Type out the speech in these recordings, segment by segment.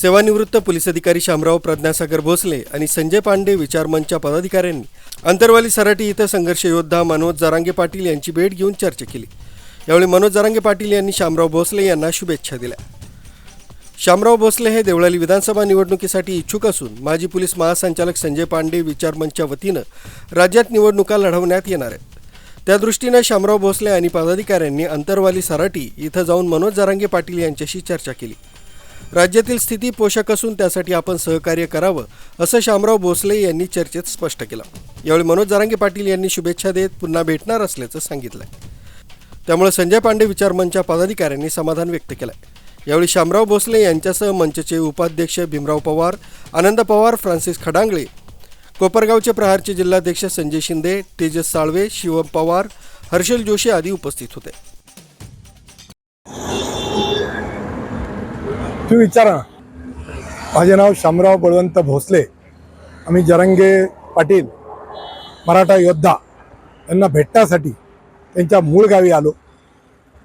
सेवानिवृत्त पोलीस अधिकारी शामराव प्रज्ञासागर भोसले आणि संजय पांडे विचारमंचच्या पदाधिकाऱ्यांनी अंतरवाली सराटी इथं संघर्ष योद्धा मनोज जरांगे पाटील यांची भेट घेऊन चर्चा केली. यावेळी मनोज जरांगे पाटील यांनी शामराव भोसले यांना शुभेच्छा दिल्या. शामराव भोसले हे देवळाली विधानसभा निवडणुकीसाठी इच्छुक असून माजी पोलीस महासंचालक संजय पांडे विचारमंचच्या वतीनं राज्यात निवडणुका लढवण्यात येणार आहेत. त्यादृष्टीनं शामराव भोसले आणि पदाधिकाऱ्यांनी अंतरवाली सराटी इथं जाऊन मनोज जरांगे पाटील यांच्याशी चर्चा केली. राज्यातील स्थिती पोषक असून त्यासाठी आपण सहकार्य करावं असं शामराव भोसले यांनी चर्चेत स्पष्ट केलं. यावेळी मनोज जारांगे पाटील यांनी शुभेच्छा देत पुन्हा भेटणार असल्याचं सांगितलं त्यामुळे संजय पांडे विचारमंचच्या पदाधिकाऱ्यांनी समाधान व्यक्त केलं यावेळी शामराव भोसले यांच्यासह मंचचे उपाध्यक्ष भीमराव पवार आनंद पवार फ्रान्सिस खडांगळे कोपरगावचे प्रहारचे जिल्हाध्यक्ष संजय शिंदे तेजस साळवे शिवम पवार हर्षल जोशी आदी उपस्थित होते. तुम्ही विचारा ना. माझे नाव शामराव बळवंत भोसले. आम्ही जरंगे पाटील मराठा योद्धा. यांना भेटण्यासाठी त्यांच्या मूळ गावी आलो.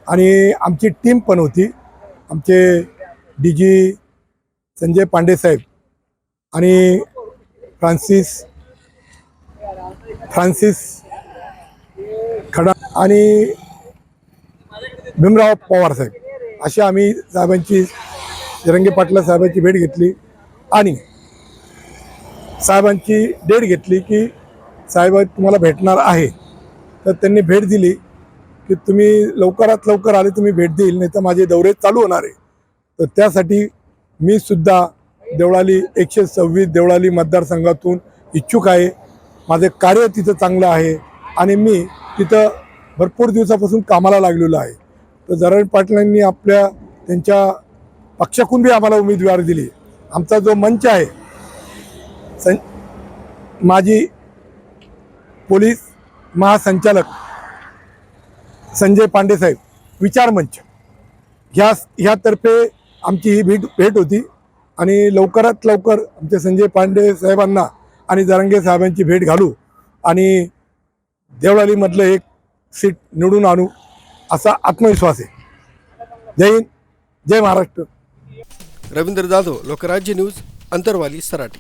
आणि आमची टीम पण होती. आमचे डी जी संजय पांडेसाहेब आणि फ्रान्सिस फ्रान्सिस खडा आणि भीमराव पवार साहेब. अशी आम्ही साहेबांची जरंगे पाटला साहेबांची भेट घेतली आणि साहेबांची डेट घेतली की साहेब तुम्हाला भेटणार आहे. तर त्यांनी भेट दिली की तुम्ही लवकरात लवकर आले तुम्ही भेट देईल नाही तर माझे दौरे चालू होणार आहे. तर त्यासाठी मी सुद्धा देवळाली एकशे सव्वीस देवळाली मतदारसंघातून इच्छुक आहे. माझे कार्य तिथं चांगलं आहे आणि मी तिथं भरपूर दिवसापासून कामाला लागलेलो आहे. तर जरांगे पाटलांनी आपल्या त्यांच्या पक्षाकडून बी आम्हाला उमेदवारी दिली. आमचा जो मंच आहे सं माजी पोलीस महासंचालक संजय पांडे साहेब विचार मंच. ह्या ह्यातर्फे आमची ही भेट भेट होती आणि लवकरात लवकर आमचे संजय पांडे साहेबांना आणि जरांगे साहेबांची भेट घालू आणि देवळालीमधलं एक सीट निवडून आणू असा आत्मविश्वास आहे. जय हिंद जय महाराष्ट्र. रवींद्र जाधव लोकराज्य न्यूज अंतरवाली सराटी.